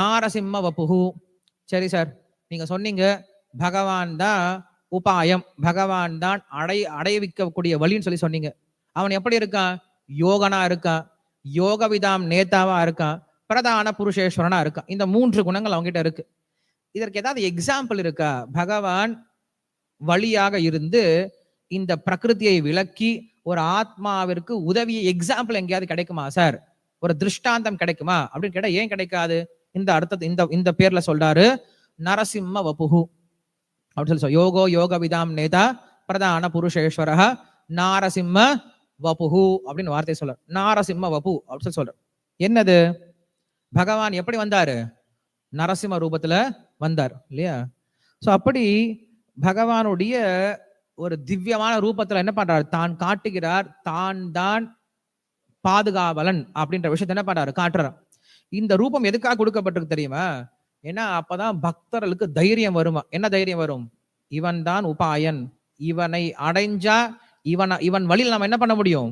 நாரசிம்ம வப்புகு சரி சார் நீங்க சொன்னீங்க பகவான் தான் உபாயம் பகவான் தான் அடை அடைவிக்கக்கூடிய வழின்னு சொல்லி சொன்னீங்க. அவன் எப்படி இருக்கான்? யோகனா இருக்கான் யோகவிதாம் நேதாவா இருக்கான் பிரதான புருஷேஸ்வரனா இருக்கான். இந்த மூன்று குணங்கள் அவங்ககிட்ட இருக்கு. இதற்கு ஏதாவது எக்ஸாம்பிள் இருக்கா? பகவான் வழியாக இருந்து இந்த பிரகிருதியை விளக்கி ஒரு ஆத்மாவிற்கு உதவிய எக்ஸாம்பிள் எங்கேயாவது கிடைக்குமா சார் ஒரு திருஷ்டாந்தம் கிடைக்குமா? அப்படின்னு கேட்டால் ஏன் கிடைக்காது? இந்த அர்த்தத்தை இந்த இந்த பேர்ல சொல்றாரு நரசிம்ம வபுகு அப்படின்னு சொல்லி சொல் யோகோ யோக விதாம் நேதா பிரதான புருஷேஸ்வர நாரசிம்ம வபுகு அப்படின்னு வார்த்தை சொல்ற நாரசிம்ம வபு அப்படின்னு சொல்லி சொல்ற என்னது? பகவான் எப்படி வந்தாரு? நரசிம்ம ரூபத்துல வந்தார் இல்லையா? சோ அப்படி பகவானுடைய ஒரு திவ்யமான ரூபத்துல என்ன பண்றாரு? தான் காட்டுகிறார் தான் தான் பாதுகாவலன் அப்படின்ற விஷயத்த என்ன பண்றாரு? காட்டுறார். இந்த ரூபம் எதுக்காக கொடுக்கப்பட்டிருக்கு தெரியுமா? ஏன்னா அப்பதான் பக்தர்களுக்கு தைரியம் வருமா? என்ன தைரியம் வரும்? இவன் தான் உபாயன். இவனை அடைஞ்சா இவன் இவன் வழியில் நம்ம என்ன பண்ண முடியும்?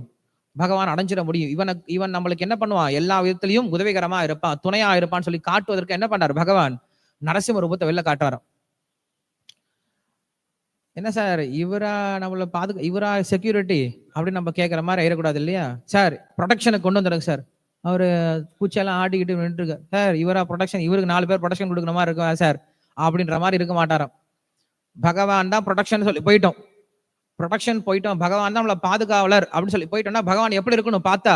பகவான் அடைஞ்சிட முடியும். இவனுக்கு இவன் நம்மளுக்கு என்ன பண்ணுவான்? எல்லா விதத்திலையும் உதவிகரமா இருப்பான் துணையா இருப்பான்னு சொல்லி காட்டுவதற்கு என்ன பண்ணார் பகவான்? நரசிம்ம ரூபத்தை வெளில காட்டுறாராம். என்ன சார் இவரா நம்மளை பாதுகா இவரா செக்யூரிட்டி அப்படின்னு நம்ம கேட்குற மாதிரி ஆயிடக்கூடாது இல்லையா? சார் ப்ரொடெக்ஷனுக்கு கொண்டு வந்துருங்க சார். அவர் பூச்செல்லாம் ஆடிக்கிட்டு நின்றுருக்கு சார் இவரா ப்ரொடக்ஷன் இவருக்கு நாலு பேர் ப்ரொடக்ஷன் கொடுக்குற மாதிரி இருக்கா சார்? அப்படின்ற மாதிரி இருக்க மாட்டாராம். பகவான் தான் ப்ரொடக்ஷன் சொல்லி போயிட்டோம். ப்ரொடக்ஷன் போயிட்டோம். பகவான் தான் நம்மளை பாதுகாவலர் அப்படின்னு சொல்லி போயிட்டோம்னா பகவான் எப்படி இருக்கணும் பார்த்தா?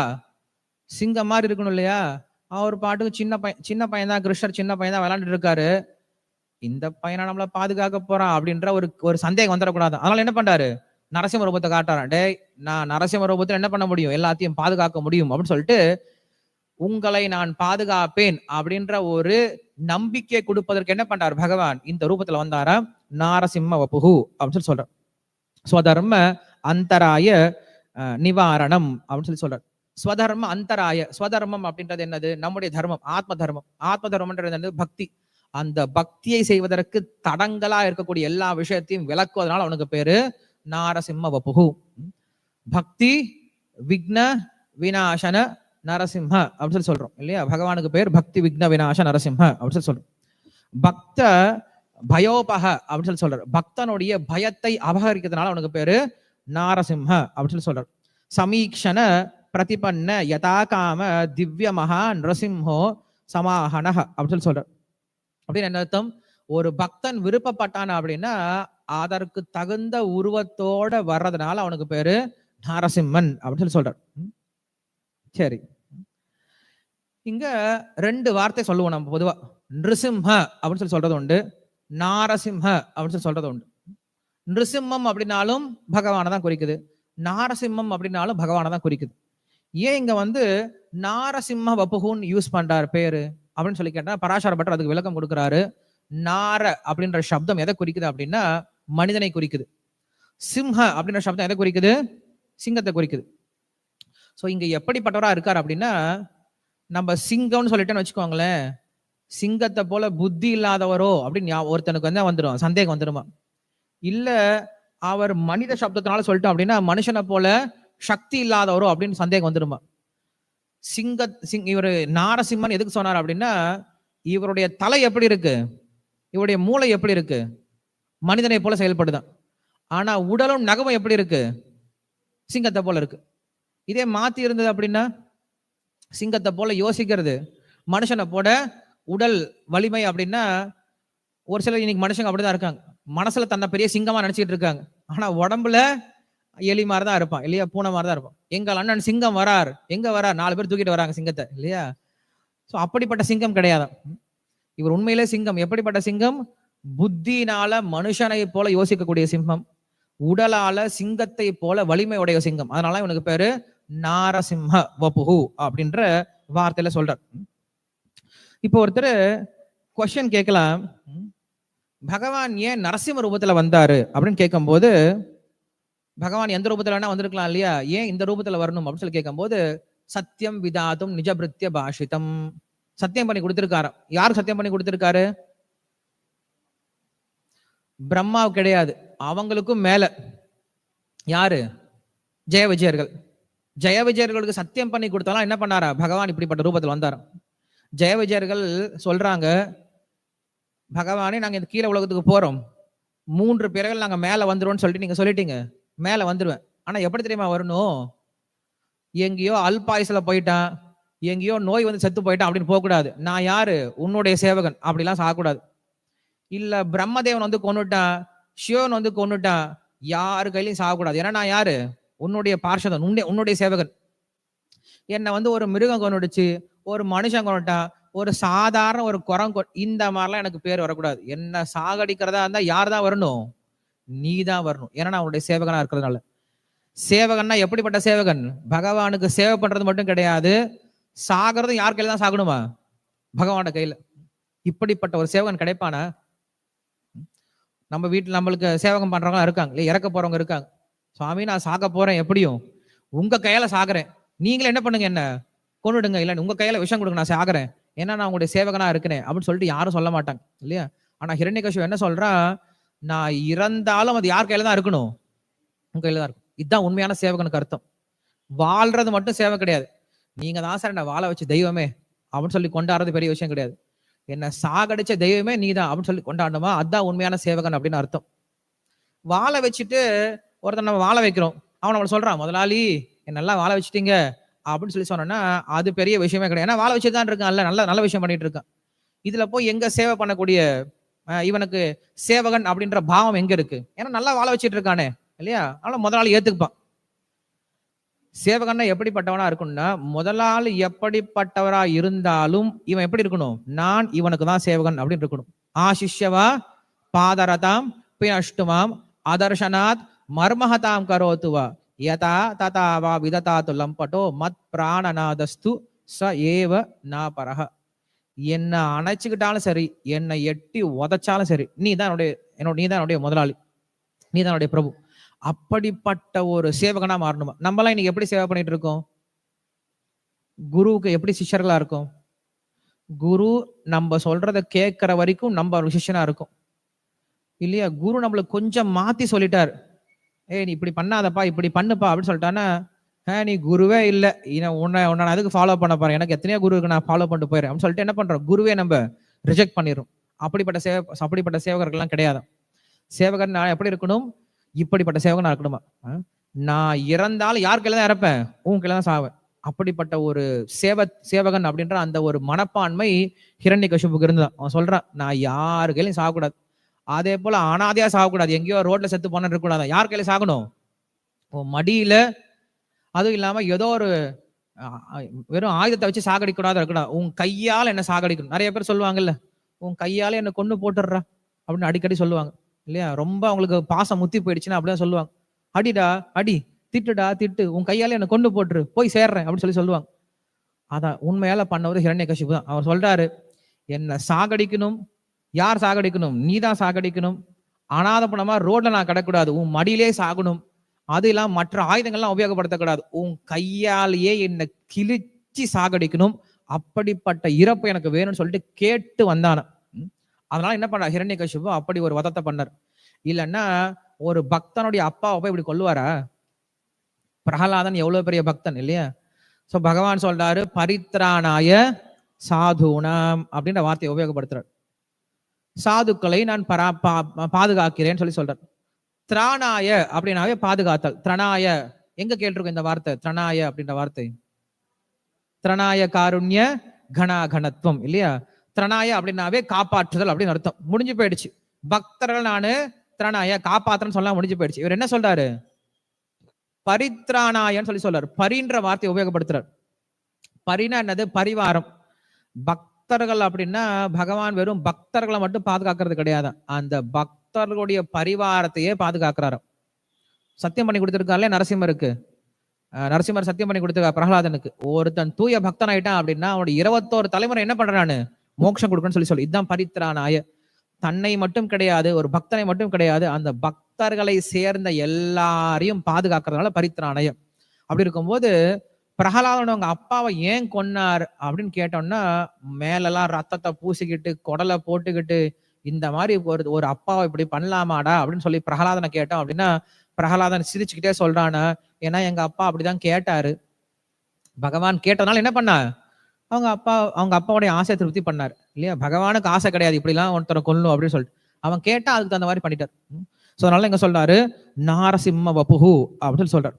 சிங்கம் மாதிரி இருக்கணும் இல்லையா? அவர் பாட்டுக்கு சின்ன பையன் சின்ன பையன் தான் கிருஷ்ணர் சின்ன பையன் தான் விளாண்டுட்டு இருக்காரு. இந்த பையனை நம்மளை பாதுகாக்க போறான் அப்படின்ற ஒரு ஒரு சந்தேகம் வந்துடக்கூடாது. அதனால என்ன பண்றாரு? நரசிம்ம ரூபத்தை காட்டுறான் டேய் நான் நரசிம்ம ரூபத்தில் என்ன பண்ண முடியும்? எல்லாத்தையும் பாதுகாக்க முடியும். அப்படின்னு சொல்லிட்டு உங்களை நான் பாதுகாப்பேன் அப்படின்ற ஒரு நம்பிக்கை கொடுப்பதற்கு என்ன பண்றார் பகவான்? இந்த ரூபத்துல வந்தாரா? நாரசிம்ம வபுகு அப்படின்னு சொல்லி சொல்றார். ஸ்வதர்ம அந்தராய நிவாரணம் அப்படின்னு சொல்லி சொல்றார். ஸ்வதர்ம அந்தராய ஸ்வதர்மம் அப்படின்றது என்னது? நம்முடைய தர்மம் ஆத்ம தர்மம். ஆத்ம தர்மம்ன்றது என்னது? பக்தி. அந்த பக்தியை செய்வதற்கு தடங்களா இருக்கக்கூடிய எல்லா விஷயத்தையும் விளக்குவதனால அவனுக்கு பேரு நாரசிம்ம வபுகு பக்தி விக்ன விநாசன நரசிம்ம அப்படின்னு சொல்லி சொல்றோம் இல்லையா? பகவானுக்கு பேர் பக்தி விக்ன விநாச நரசிம்ம அப்படின்னு சொல்லி சொல்றோம். பக்த பயோபக அப்படின்னு சொல்லி சொல்றாரு. பக்தனுடைய பயத்தை அபகரிக்கிறதுனால அவனுக்கு பேரு நாரசிம்ம அப்படின்னு சொல்லி சொல்றாரு. சமீக்ஷண பிரதிபன்ன யதாகாம திவ்ய மகா நரசிம்ஹோ சமாஹனஹ அப்படின்னு சொல்லி சொல்றாரு. அப்படின்னு என்ன அர்த்தம்? ஒரு பக்தன் விருப்பப்பட்டான் அப்படின்னா அதற்கு தகுந்த உருவத்தோட வர்றதுனால அவனுக்கு பேரு நாரசிம்மன் அப்படின்னு சொல்லி சொல்றார். ம். சரி. இங்க ரெண்டு வார்த்தை சொல்லுவோம் நம்ம பொதுவா. நிருசிம்ஹ அப்படின்னு சொல்லி சொல்றது உண்டு. நாரசிம்ஹ அப்படின்னு சொல்லி சொல்றது உண்டு. நிருசிம்மம் அப்படின்னாலும் பகவானை தான் குறிக்குது. நாரசிம்மம் அப்படின்னாலும் பகவானை தான் குறிக்குது. ஏன் இங்க வந்து நாரசிம்ம வப்புகுன்னு யூஸ் பண்றாரு பேரு? அப்படின்னு சொல்லி கேட்டா பராசர பட்டர் அதுக்கு விளக்கம் கொடுக்குறாரு. நார அப்படின்ற சப்தம் எதை குறிக்குது அப்படின்னா மனிதனை குறிக்குது. சிம்ஹ அப்படின்ற சப்தம் எதை குறிக்குது? சிங்கத்தை குறிக்குது. ஸோ இங்கே எப்படிப்பட்டவராக இருக்கார் அப்படின்னா நம்ம சிங்கம்னு சொல்லிட்டேன்னு வச்சுக்கோங்களேன் சிங்கத்தை போல புத்தி இல்லாதவரோ அப்படின்னு ஒருத்தனுக்கு வந்து வந்துடும் சந்தேகம் வந்துடுமா இல்லை அவர் மனித சப்தத்தினால சொல்லிட்டோம் அப்படின்னா மனுஷனை போல சக்தி இல்லாதவரோ அப்படின்னு சந்தேகம் வந்துடுமா சிங்க சிங் இவர் நாரசிம்மன் எதுக்கு சொன்னார் அப்படின்னா இவருடைய தலை எப்படி இருக்கு? இவருடைய மூளை எப்படி இருக்கு? மனிதனை போல செயல்படுதான். ஆனா உடலும் நகமும் எப்படி இருக்கு? சிங்கத்தை போல இருக்கு. இதே மாத்தி இருந்தது அப்படின்னா சிங்கத்தை போல யோசிக்கிறது. மனுஷனை போட உடல் வலிமை அப்படின்னா ஒரு சிலர் இன்னைக்கு மனுஷங்க அப்படிதான் இருக்காங்க. மனசுல தன்னை பெரிய சிங்கமா நினைச்சிட்டு இருக்காங்க. ஆனா உடம்புல எலி மாதிரி தான் இருப்பான். இல்லையா பூனை மாதிரி தான் இருப்பான். எங்கள் அண்ணன் சிங்கம் வரார். எங்க வரார்? நாலு பேர் தூக்கிட்டு வராங்க சிங்கத்தை. இல்லையா? சோ அப்படிப்பட்ட சிங்கம் கிடையாது. இவர் உண்மையிலே சிங்கம். எப்படிப்பட்ட சிங்கம்? புத்தினால மனுஷனை போல யோசிக்கக்கூடிய சிங்கம் உடலால சிங்கத்தை போல வலிமை உடைய சிங்கம். அதனால இவனுக்கு பேரு நாரசிம்ம வபுகு அப்படின்ற வார்த்தையில சொல்றார். இப்போ ஒருத்தர் கொஸ்டின் கேட்கலாம். ம், பகவான் ஏன் நரசிம்ம ரூபத்துல வந்தாரு அப்படின்னு கேட்கும்போது பகவான் எந்த ரூபத்துல வேணா வந்திருக்கலாம் இல்லையா? ஏன் இந்த ரூபத்துல வரணும் அப்படின்னு சொல்லி கேட்கும்போது சத்தியம் விதாதும் நிஜபிருத்திய பாஷிதம். சத்தியம் பண்ணி கொடுத்திருக்காரு? யார் சத்தியம் பண்ணி கொடுத்திருக்காரு? பிரம்மாவு கிடையாது. அவங்களுக்கும் மேல. யாரு? ஜெய விஜயர்கள் ஜெய விஜயர்களுக்கு சத்தியம் பண்ணி கொடுத்தாலும் என்ன பண்ணாரா? பகவான் இப்படிப்பட்ட ரூபத்தில் வந்தார் ஜெய விஜயர்கள் சொல்றாங்க பகவானே நாங்க இந்த கீழே உலகத்துக்கு போறோம். மூன்று பிறகு நாங்க மேல வந்துருவோம்னு சொல்லிட்டு நீங்க சொல்லிட்டீங்க. மேல வந்துருவேன். ஆனா எப்படி தெரியுமா வரணும் எங்கேயோ அல்பாயுசுல போயிட்டான். எங்கேயோ நோய் வந்து செத்து போயிட்டான் அப்படின்னு போகக்கூடாது. நான் யாரு? உன்னுடைய சேவகன். அப்படிலாம் சாகக்கூடாது. இல்ல பிரம்மதேவன் வந்து கொண்டுட்டான் சிவன் வந்து கொண்டுட்டான் யாரு கையிலையும் சாகக்கூடாது. ஏன்னா நான் யாரு? உன்னுடைய பார்ஷதன் உன்னுடைய உன்னுடைய சேவகன். என்னை வந்து ஒரு மிருகம் கொன்னுடுச்சு ஒரு மனுஷன் கொண்டுட்டான் ஒரு சாதாரண ஒரு குரம் இந்த மாதிரிலாம் எனக்கு பேர் வரக்கூடாது. என்ன சாகடிக்கிறதா இருந்தா யார் தான் வரணும்? நீ தான் வரணும். ஏன்னா நான் உன்னுடைய சேவகனா இருக்கிறதுனால. சேவகன்னா எப்படிப்பட்ட சேவகன்? பகவானுக்கு சேவை பண்றது மட்டும் கிடையாது சாகிறதும் யார் கையில தான் சாகணுமா? பகவானோட கையில. இப்படிப்பட்ட ஒரு சேவகன் கிடைப்பானா? நம்ம வீட்டில் நம்மளுக்கு சேவகம் பண்றவங்க இருக்காங்க இல்லையா? இறக்க போறவங்க இருக்காங்க. சுவாமி நான் சாக போறேன். எப்படியும்? உங்க கையால சாகுறேன். நீங்களே என்ன பண்ணுங்க என்ன? கொண்டுடுங்க இல்ல உங்க கையில விஷம் கொடுங்க. நான் சாகிறேன். ஏன்னா நான் உங்களுடைய சேவகனா இருக்கிறேன் அப்படின்னு சொல்லிட்டு யாரும் சொல்ல மாட்டாங்க. இல்லையா? ஆனா ஹிரண்யகசிபு என்ன சொல்றா? நான் இறந்தாலும் அது யார் கையில தான் இருக்கணும்? உங்க கையில தான் இருக்கும். இதுதான் உண்மையான சேவகனுக்கு அர்த்தம். வாழ்றது மட்டும் சேவை கிடையாது. நீங்க தான் சார் என்ன வாழ வச்சு தெய்வமே அப்படின்னு சொல்லி கொண்டாடுறது பெரிய விஷயம் கிடையாது. என்ன சாகடிச்ச தெய்வமே நீதான் அப்படின்னு சொல்லி கொண்டாடணுமா? அதுதான் உண்மையான சேவகன் அப்படின்னு அர்த்தம். வாழ வச்சுட்டு ஒருத்தன் நம்ம வாழ வைக்கிறோம். அவன் நம்மள சொல்றான் முதலாளி என்ன நல்லா வாழ வச்சுட்டீங்க. அப்படின்னு சொல்லி சொன்னோன்னா அது பெரிய விஷயமே கிடையாது. ஏன்னா வாழ வச்சுட்டு தான் இருக்கான்ல நல்ல நல்ல விஷயம் பண்ணிட்டு இருக்கான். இதுல போய் எங்க சேவை பண்ணக்கூடிய இவனுக்கு சேவகன் அப்படின்ற பாவம் எங்க இருக்கு? ஏன்னா நல்லா வாழ வச்சிட்டு இருக்கானே இல்லையா? அதனால முதலாளி ஏத்துக்குப்பான். சேவகன்னா எப்படிப்பட்டவனா இருக்கணும்னா முதலாளி எப்படிப்பட்டவரா இருந்தாலும் இவன் எப்படி இருக்கணும்? நான் இவனுக்கு தான் சேவகன் அப்படின்னு இருக்கணும். ஆசிஷ்யவா பாதரதாம் பினஷ்டுமாம் அதர்ஷனாத் மர்மஹதாம் கரோத்துவா யதா ததா வா விததாத்து லம்பட்டோ மத் பிராணநாதஸ்து ச ஏவ நாபரஹ என்னை அணைச்சுக்கிட்டாலும் சரி என்னை எட்டி உதைச்சாலும் சரி நீ தான் என்னுடைய என்னோட நீ தான் என்னுடைய முதலாளி நீ தான் என்னுடைய பிரபு அப்படிப்பட்ட ஒரு சேவகனா மாறணுமா நம்மலாம் இன்னைக்கு எப்படி சேவை பண்ணிட்டு இருக்கோம் குருவுக்கு எப்படி சிஷ்யர்களா இருக்கும் குரு நம்ம சொல்றத கேட்கிற வரைக்கும் நம்ம ஒரு சிஷ்யனா இருக்கும் இல்லையா குரு நம்மளுக்கு கொஞ்சம் மாத்தி சொல்லிட்டார் ஏய் நீ இப்படி பண்ணாதப்பா இப்படி பண்ணுப்பா அப்படின்னு சொல்லிட்டான்னா "ஆ, நீ குருவே இல்லை. உன்னை உன்னை அதுக்கு ஃபாலோ பண்ண போறேன்? எனக்கு எத்தனையோ குருவுக்கு நான் ஃபாலோ பண்ணிட்டு போயிடுறேன் அப்படின்னு சொல்லிட்டு என்ன பண்றோம்? குருவே நம்ம ரிஜெக்ட் பண்ணிடும் அப்படிப்பட்ட சேவ அப்படிப்பட்ட சேவகர்கள்லாம் கிடையாது. சேவகர் நான் எப்படி இருக்கணும்? இப்படிப்பட்ட சேவகனா இருக்கணுமா? நான் இறந்தாலும் யார் கையில தான் இறப்பேன்? உன் கையில தான் சாவேன். அப்படிப்பட்ட ஒரு சேவ சேவகன் அப்படின்ற அந்த ஒரு மனப்பான்மை ஹிரண்ய கஷிப்புக்கு இருந்தான் அவன் சொல்றான் நான் யாரு கையிலையும் சாகக்கூடாது. அதே போல அனாதையா சாகக்கூடாது. எங்கேயோ ரோட்ல செத்து போன இருக்கக்கூடாது. யார் கையில சாகணும்? உன் மடியில. அதுவும் இல்லாம ஏதோ ஒரு வெறும் ஆயுதத்தை வச்சு சாகடிக்கூடாது இருக்கக்கூடாது உன் கையால என்ன சாகடிக்கணும்? நிறைய பேர் சொல்லுவாங்கல்ல உன் கையால என்ன கொண்டு போட்டுடுறா. அப்படின்னு அடிக்கடி சொல்லுவாங்க. இல்லையா? ரொம்ப அவங்களுக்கு பாசம் முத்தி போயிடுச்சுன்னா அப்படிதான் சொல்லுவாங்க. அடிடா அடி திட்டுடா திட்டு. உன் கையால என்ன கொண்டு போட்டுரு. போய் சேர்றேன். அப்படின்னு சொல்லி சொல்லுவாங்க. அதான் உண்மையால பண்ணவர் ஹிரண்ய கஷிப்பு தான் அவர் சொல்றாரு என்ன சாகடிக்கணும் யார் சாகடிக்கணும்? நீ தான் சாகடிக்கணும். அனாத பணமா ரோட்ல நான் கிடக்கூடாது உன் மடியிலே சாகணும். அது இல்லாம மற்ற ஆயுதங்கள்லாம் உபயோகப்படுத்தக்கூடாது. உன் கையாலேயே என்னை கிழிச்சு சாகடிக்கணும். அப்படிப்பட்ட இறப்பு எனக்கு வேணும்னு சொல்லிட்டு கேட்டு வந்தான. அதனால என்ன பண்ணா ஹிரண்ய கஷிப்பு அப்படி ஒரு வதத்தை பண்ணார். இல்லைன்னா ஒரு பக்தனுடைய அப்பாவை போய் இப்படி கொல்லுவாரா? பிரகலாதன் எவ்வளவு பெரிய பக்தன் இல்லையா? சோ பகவான் சொல்றாரு பரித்ராணாய சாதுனாம் அப்படின்ற வார்த்தையை உபயோகப்படுத்துறாரு. சாதுக்களை நான் பரா பா- பாதுகாக்கிறேன்னு சொல்லி சொல்றார். திராணாய அப்படின்னாவே பாதுகாத்தல். திரணாய. எங்க கேட்டிருக்கோம் இந்த வார்த்தை? திரணாய அப்படின்ற வார்த்தை. திரணாய காருண்ய கணா இல்லையா? திரணாய அப்படின்னாவே காப்பாற்றுதல் அப்படின்னு அர்த்தம். முடிஞ்சு போயிடுச்சு. பக்தர்கள் நானு திரணாய காப்பாத்துறேன்னு சொல்லலாம் முடிஞ்சு போயிடுச்சு. இவர் என்ன சொல்றாரு? பரித்ராணாயன்னு சொல்லி சொல்றாரு. பரின்ற வார்த்தையை உபயோகப்படுத்துறாரு. பரினா என்னது? பரிவாரம். பக் பக்தர்கள் அப்படின்னா பகவான் வெறும் பக்தர்களை மட்டும் பாதுகாக்கிறது கிடையாது. அந்த பக்தர்களுடைய பரிவாரத்தையே பாதுகாக்கிறாரு. சத்தியம் பண்ணி கொடுத்திருக்காருல நரசிம்மருக்கு. நரசிம்மர் சத்தியம் பண்ணி கொடுத்திருக்கார் பிரகலாதனுக்கு. ஒருத்தன் தூய பக்தன் ஆயிட்டான் அப்படின்னா அவனுடைய இருபத்தோரு தலைமுறை என்ன பண்றான்னு மோட்சம் கொடுக்கணும்னு சொல்லி சொல்லி. இதுதான் பரித்ராணாய தன்னை மட்டும் கிடையாது ஒரு பக்தனை மட்டும் கிடையாது அந்த பக்தர்களை சேர்ந்த எல்லாரையும் பாதுகாக்கிறதுனால பரித்திராணயம் அப்படி இருக்கும்போது பிரகலாதன் அவங்க அப்பாவை ஏன் கொன்னார் அப்படின்னு கேட்டோம்னா மேலெல்லாம் ரத்தத்தை பூசிக்கிட்டு குடலை போட்டுக்கிட்டு இந்த மாதிரி ஒரு ஒரு அப்பாவை இப்படி பண்ணலாமாடா அப்படின்னு சொல்லி பிரகலாதனை கேட்டோம் அப்படின்னா பிரகலாதன் சிரிச்சுக்கிட்டே சொல்றானா ஏன்னா எங்க அப்பா அப்படிதான் கேட்டாரு. பகவான் கேட்டதுனால என்ன பண்ணா? அவங்க அப்பா அவங்க அப்பாவுடைய ஆசையை திருப்தி பண்ணார். இல்லையா? பகவானுக்கு ஆசை கிடையாது இப்படிலாம் ஒருத்தரை கொல்லணும் அப்படின்னு சொல்லிட்டு. அவன் கேட்டா அதுக்கு தகுந்த மாதிரி பண்ணிட்டார். ஸோ அதனால இங்க சொல்றாரு நாரசிம்ம வபுகு அப்படின்னு சொல்லி சொல்றாரு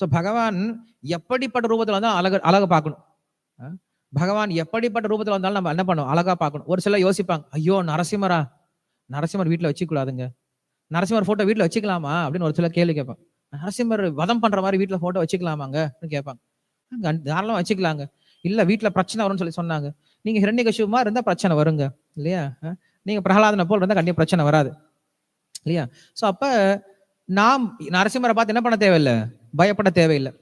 ஸோ பகவான் எப்படிப்பட்ட ரூபத்தில் வந்தாலும் அழகு அழகை பார்க்கணும். பகவான் எப்படிப்பட்ட ரூபத்தில் வந்தாலும் நம்ம என்ன பண்ணுவோம்? அழகா பார்க்கணும். ஒரு சிலர் யோசிப்பாங்க ஐயோ நரசிம்மரா நரசிம்மர் வீட்டில் வச்சுக்கூடாதுங்க நரசிம்மர் ஃபோட்டோ வீட்டில் வச்சுக்கலாமா? அப்படின்னு ஒரு சிலர் கேள்வி கேட்பாங்க. நரசிம்மர் வதம் பண்ற மாதிரி வீட்டில் ஃபோட்டோ வச்சுக்கலாமாங்க? அப்படின்னு கேட்பாங்க. கண்- வச்சுக்கலாங்க. இல்லை வீட்டில் பிரச்சனை வரும்னு சொல்லி சொன்னாங்க. நீங்கள் நீங்க ஹிரண்யகசிபுமா இருந்தால் பிரச்சனை வருங்க. இல்லையா? நீங்கள் பிரகலாதனை போல் இருந்தால் கண்டிப்பாக பிரச்சனை வராது. இல்லையா? ஸோ அப்போ நாம் நரசிம்மரை பார்த்து என்ன பண்ண தேவையில்லை? பயப்பட தேவையில்லை.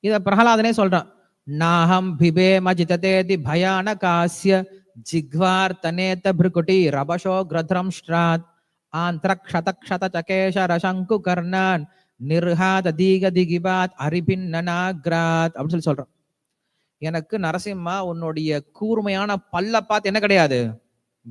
இதை இத பிரகலாதனே சொல்றான். நாஹம் பிபே பயான காசிய ஜிக்வார் தனேத்த பிருகுட்டி ரபஷோ கிரத்ரம் ஸ்ராத். ஆந்திர க்ஷத க்ஷத சகேஷ ரசங்கு கர்ணான். நிர்ஹாத தீக திகிபாத் அரிபின்னனாக்ராத் அப்படின்னு சொல்லி சொல்றான். எனக்கு நரசிம்மா உன்னுடைய கூர்மையான பல்ல பார்த்து என்ன கிடையாது?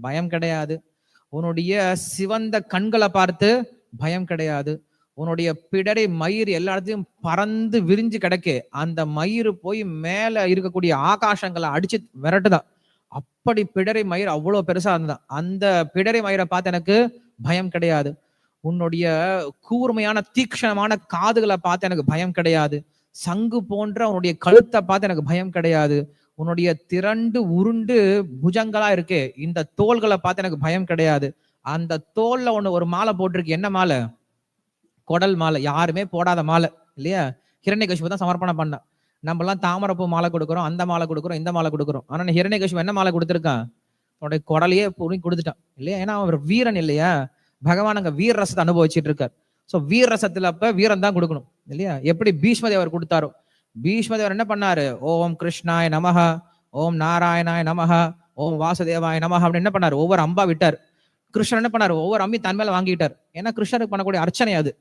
பயம் கிடையாது. உன்னுடைய சிவந்த கண்களை பார்த்து பயம் கிடையாது. உன்னுடைய பிடரை மயிர் எல்லா இடத்தையும் பறந்து விரிஞ்சு கிடக்கு. அந்த மயிர் போய் மேல இருக்கக்கூடிய ஆகாசங்களை அடிச்சு விரட்டுதான் அப்படி பிடரை மயிர் அவ்வளவு பெருசா இருந்தான் அந்த பிடரை மயிரை பார்த்து எனக்கு பயம் கிடையாது. உன்னுடைய கூர்மையான தீக்ஷணமான காதுகளை பார்த்து எனக்கு பயம் கிடையாது. சங்கு போன்ற உன்னுடைய கழுத்தை பார்த்து எனக்கு பயம் கிடையாது. உன்னுடைய திரண்டு உருண்டு புஜங்களா இருக்கே. இந்த தோள்களை பார்த்து எனக்கு பயம் கிடையாது. அந்த தோல்ல ஒண்ணு ஒரு மாலை போட்டிருக்கு. என்ன மாலை? குடல் மாலை யாருமே போடாத மாலை இல்லையா? ஹிரண்யகசிபு தான் சமர்ப்பணம் பண்ணான் நம்மலாம் தாமரப்பூ மாலை கொடுக்குறோம் அந்த மாலை கொடுக்குறோம் இந்த மாலை கொடுக்குறோம். ஆனால் ஹிரண்யகசிபு என்ன மாலை கொடுத்துருக்கான்? அவனுடைய குடலையே புரி கொடுத்துட்டான் இல்லையா? ஏன்னா அவர் வீரன் இல்லையா? பகவான் அங்கே வீர ரசத்தை அனுபவிச்சுட்டு இருக்கார். ஸோ வீர ரசத்தில் அப்போ வீரன் தான் கொடுக்கணும் இல்லையா? எப்படி பீஷ்மதேவர் கொடுத்தாரோ? பீஷ்மதேவர் என்ன பண்ணாரு? ஓம் கிருஷ்ணாய நமஹ ஓம் நாராயணாய நமஹ ஓம் வாசுதேவாய நமஹ அப்படின்னு என்ன பண்ணாரு? ஒவ்வொரு அம்பா விட்டார். கிருஷ்ணன் என்ன பண்ணார்? ஒவ்வொரு அம்மி தன் மேல வாங்கிட்டார். ஏன்னா கிருஷ்ணருக்கு பண்ணக்கூடிய அர்ச்சனை அது.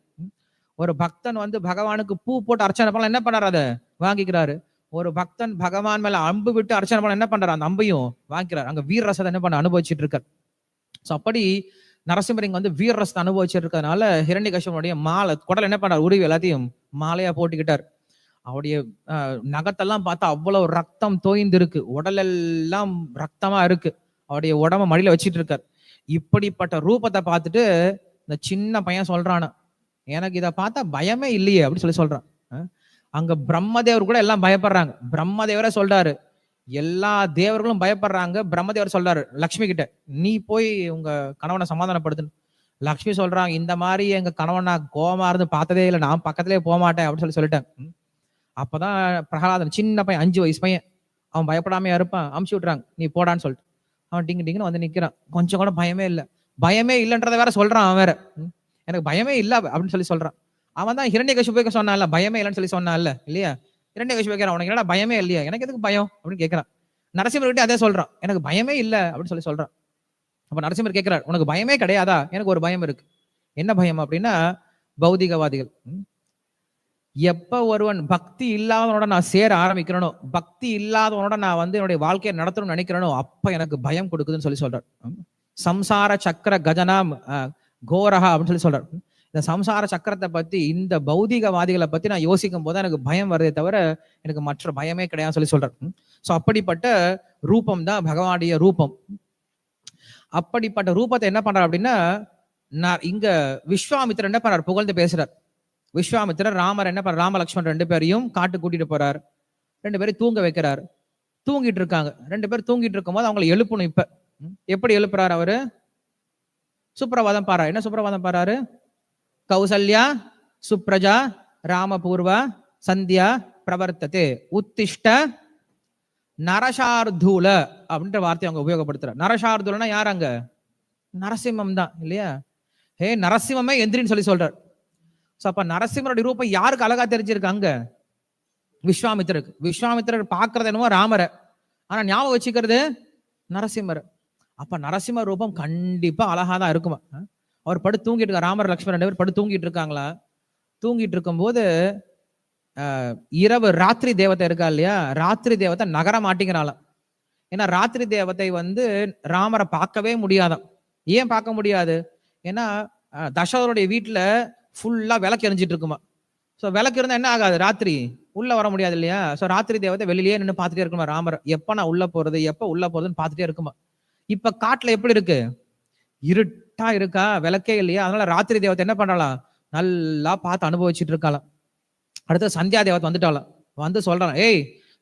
ஒரு பக்தன் வந்து பகவானுக்கு பூ போட்டு அர்ச்சனை பண்ணலாம் என்ன பண்ணார்? அதை வாங்கிக்கிறாரு. ஒரு பக்தன் பகவான் மேல அம்பு விட்டு அர்ச்சனை பண்ண என்ன பண்றாரு? அந்த அம்பையும் வாங்கிக்கிறார். அங்க வீர ரசத்தை என்ன பண்ண அனுபவிச்சுட்டு இருக்கார் சோ அப்படி நரசிம்மர் இங்க வந்து வீர ரசத்தை அனுபவிச்சுட்டு இருக்கிறதுனால ஹிரண்யகசிபனுடைய மாலை குடல் என்ன பண்ணார்? உருவி எல்லாத்தையும் மாலையா போட்டுக்கிட்டார். அவருடைய நகத்தெல்லாம் பார்த்தா அவ்வளவு ரத்தம் தோய்ந்து இருக்கு உடல் எல்லாம் ரத்தமா இருக்கு. அவருடைய உடம்ப மடியில வச்சிட்டு இருக்கார் இப்படிப்பட்ட ரூபத்தை பார்த்துட்டு இந்த சின்ன பையன் சொல்றானா. எனக்கு இதை பார்த்தா பயமே இல்லையே அப்படின்னு சொல்லி சொல்றான். அங்க பிரம்மதேவர் கூட எல்லாம் பயப்படுறாங்க. பிரம்மதேவரே சொல்றாரு. எல்லா தேவர்களும் பயப்படுறாங்க. பிரம்மதேவர் சொல்றாரு லக்ஷ்மி கிட்ட நீ போய் உங்க கணவனை சமாதானப்படுத்தணும் லக்ஷ்மி சொல்றாங்க இந்த மாதிரி எங்க கணவன் நான் கோவமா இருந்து பார்த்ததே இல்லை. நான் பக்கத்திலே போக மாட்டேன். அப்படின்னு சொல்லி சொல்லிட்டேன். அப்பதான் பிரகலாதன் சின்ன பையன் அஞ்சு வயசு பையன். அவன் பயப்படாமையா இருப்பான். அமுச்சு விட்றாங்க நீ போடான்னு சொல்லிட்டு. அவன் டிங்கு டிங்குன்னு வந்து நிற்கிறான் கொஞ்சம் கூட பயமே இல்லை. பயமே இல்லைன்றத வேற சொல்றான் அவன் வேற. எனக்கு பயமே இல்லை அப்படின்னு சொல்லி சொல்றான். அவன் தான் ஹிரண்யகசிபுக்கு சொன்னான்ல பயமே இல்லைன்னு சொல்லி சொன்னான்ல இல்லையா? ஹிரண்யகசிபு கேட்கிறான் உனக்கு என்னடா பயமே இல்லையா? எனக்கு எதுக்கு பயம்? அப்படின்னு கேட்கிறான் நரசிம்மர்கிட்ட அதே சொல்றான் எனக்கு பயமே இல்லை அப்படின்னு சொல்லி சொல்றான். அப்ப நரசிம்மர் கேட்கிறார் உனக்கு பயமே கிடையாதா? எனக்கு ஒரு பயம் இருக்கு. என்ன பயம் அப்படின்னா பௌதிகவாதிகள் ம். எப்ப ஒருவன் பக்தி இல்லாதவனோட நான் சேர ஆரம்பிக்கிறனோ பக்தி இல்லாதவனோட நான் வந்து என்னுடைய வாழ்க்கையை நடத்தணும்னு நினைக்கிறனோ அப்ப எனக்கு பயம் கொடுக்குதுன்னு சொல்லி சொல்றார். சம்சார சக்கர கஜனாம் கோரஹா அப்படின்னு சொல்லி சொல்றார். இந்த சம்சார சக்கரத்தை பத்தி இந்த பௌதிகவாதிகளை பத்தி நான் யோசிக்கும் போது எனக்கு பயம் வருதே தவிர எனக்கு மற்ற பயமே கிடையாதுன்னு சொல்லி சொல்றார். சோ அப்படிப்பட்ட ரூபம் தான் பகவானுடைய ரூபம். அப்படிப்பட்ட ரூபத்தை என்ன பண்றார் அப்படின்னா நான் இங்க விஸ்வாமித்திரன் என்ன பண்றார்? புகழ்ந்து பேசுறார். விஸ்வாமித்திரர் ராமர் என்ன பண்ற ராமலக்ஷ்மன் ரெண்டு பேரையும் காட்டு கூட்டிட்டு போறார். ரெண்டு பேரும் தூங்க வைக்கிறார். தூங்கிட்டு இருக்காங்க. ரெண்டு பேரும் தூங்கிட்டு இருக்கும்போது அவங்களை எழுப்பணும் இப்ப. எப்படி எழுப்புறாரு அவரு? சுப்ரவாதம் பாரா என்ன சுப்ரவாதம் பாராரு கௌசல்யா சுப்ரஜா ராமபூர்வா சந்தியா பிரவர்த்ததே உத்திஷ்ட நரசார்தூல அப்படின்ற வார்த்தையை அவங்க உபயோகப்படுத்துறார். நரசார்தூலனா யார் அங்க? நரசிம்மம் தான் இல்லையா? ஹே நரசிம்மமே எந்திரின்னு சொல்லி சொல்றார். ஸோ அப்போ நரசிம்மருடைய ரூபம் யாருக்கு அழகா தெரிஞ்சிருக்கு அங்க? விஸ்வாமித்திரருக்கு. விஸ்வாமித்திரர் பார்க்கறது என்னமோ ராமரை. ஆனா ஞாபகம் வச்சுக்கிறது நரசிம்மர். அப்ப நரசிம்ம ரூபம் கண்டிப்பா அழகா தான் இருக்குமா? அவர் படு தூங்கிட்டு இருக்கா ராமர் லக்ஷ்மண் ரெண்டு பேர் படு தூங்கிட்டு இருக்காங்களா? தூங்கிட்டு இருக்கும்போது இரவு ராத்திரி தேவத்தை இருக்கா இல்லையா? ராத்திரி தேவத்தை நகர மாட்டேங்கிறாளாம். ஏன்னா ராத்திரி தேவத்தை வந்து ராமரை பார்க்கவே முடியாதான் ஏன் பார்க்க முடியாது? ஏன்னா ஆஹ், தசரதருடைய வீட்டுல ஃபுல்லாக விளக்கு எரிஞ்சிட்டு இருக்குமா ஸோ விளக்கு இருந்தால் என்ன ஆகாது? ராத்திரி. உள்ளே வர முடியாது இல்லையா? ஸோ ராத்திரி தேவதை வெளியிலேயே நின்று பார்த்துட்டே இருக்குமா ராமர்? எப்போ நான் உள்ளே போகிறது எப்போ உள்ளே போகிறதுன்னு பார்த்துட்டே இருக்குமா? இப்போ காட்டில் எப்படி இருக்கு? இருட்டா இருக்கா? விளக்கே இல்லையா? அதனால ராத்திரி தேவத்தை என்ன பண்ணலாம் நல்லா பார்த்து அனுபவிச்சுட்டு இருக்காளாம் அடுத்து சந்தியா தேவத்தை வந்துட்டாலாம் வந்து சொல்றான் ஏய்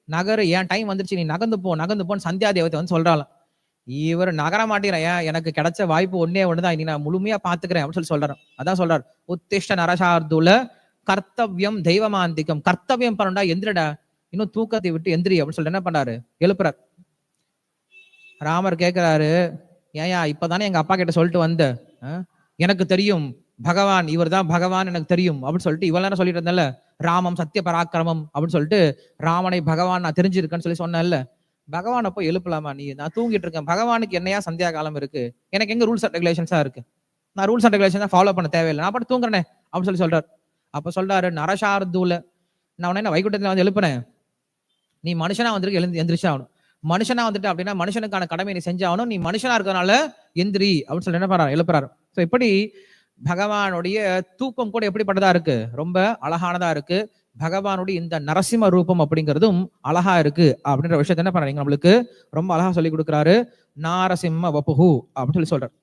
நகர் ஏன் டைம் வந்துருச்சு நீ நகர்ந்து போ நகர்ந்து போன்னு சந்தியா தேவத்தை வந்து சொல்றாளாம். இவர் நகர மாட்டேங்கிறேன் எனக்கு கிடைச்ச வாய்ப்பு ஒன்னே ஒண்ணுதான். இனி நான் முழுமையா பாத்துக்கிறேன் அப்படின்னு சொல்லி சொல்றாரு. அதான் சொல்றாரு. உத்திஷ்ட நரசார்துல கர்த்தவியம் தெய்வமாந்திக்கம். கர்த்தவியம் பண்ணடா எந்திரடா. இன்னும் தூக்கத்தை விட்டு எந்திரி அப்படின்னு சொல்லிட்டு என்ன பண்றாரு எழுப்புறார். ராமர் கேட்கிறாரு ஏயா இப்பதானே எங்க அப்பா கிட்ட சொல்லிட்டு வந்த. எனக்கு தெரியும். பகவான் இவர் தான் பகவான் எனக்கு தெரியும். அப்படின்னு சொல்லிட்டு இவ்வளவு நேரம் சொல்லிட்டு இருந்தேன்ல ராமம் சத்திய பராக்கிரமம் அப்படின்னு சொல்லிட்டு ராமனை பகவான் நான் தெரிஞ்சிருக்கேன்னு சொல்லி சொன்னேன்ல. பகவானை போய் எழுப்பலாமா நீ? நான் தூங்கிட்டு இருக்கேன். பகவானுக்கு என்னையா சந்தியா காலம் இருக்கு? எனக்கு எங்க ரூல்ஸ் அண்ட் ரெகுலேஷன்ஸா இருக்கு? நான் ரூல்ஸ் அண்ட் ரெகுலேஷன் ஃபாலோ பண்ண தேவையில்லை. நான் பாட்டு தூங்குறேனே அப்படின்னு சொல்லி சொல்றாரு. அப்ப சொல்றாரு நரசார்தூல நான் உடனே என்ன வைகுண்டத்துல வந்து எழுப்புனேன்? நீ மனுஷனா வந்துருக்கு எழுந்து எந்திரிச்சு ஆகணும். மனுஷனா வந்துட்டு அப்படின்னா மனுஷனுக்கான கடமை நீ செஞ்சாகணும் நீ மனுஷனா இருக்கறனால எந்திரி அப்படின்னு சொல்லி என்ன பண்றாரு? எழுப்புறாரு. ஸோ இப்படி பகவானுடைய தூக்கம் கூட எப்படிப்பட்டதா இருக்கு? ரொம்ப அழகானதா இருக்கு. பகவானுடைய இந்த நரசிம்ம ரூபம் அப்படிங்கிறதும் அழகா இருக்கு அப்படின்ற விஷயத்த என்ன பண்றீங்க நம்மளுக்கு ரொம்ப அழகா சொல்லி கொடுக்குறாரு. நாரசிம்ம வப்புஹு அப்படின்னு சொல்லி சொல்றாரு.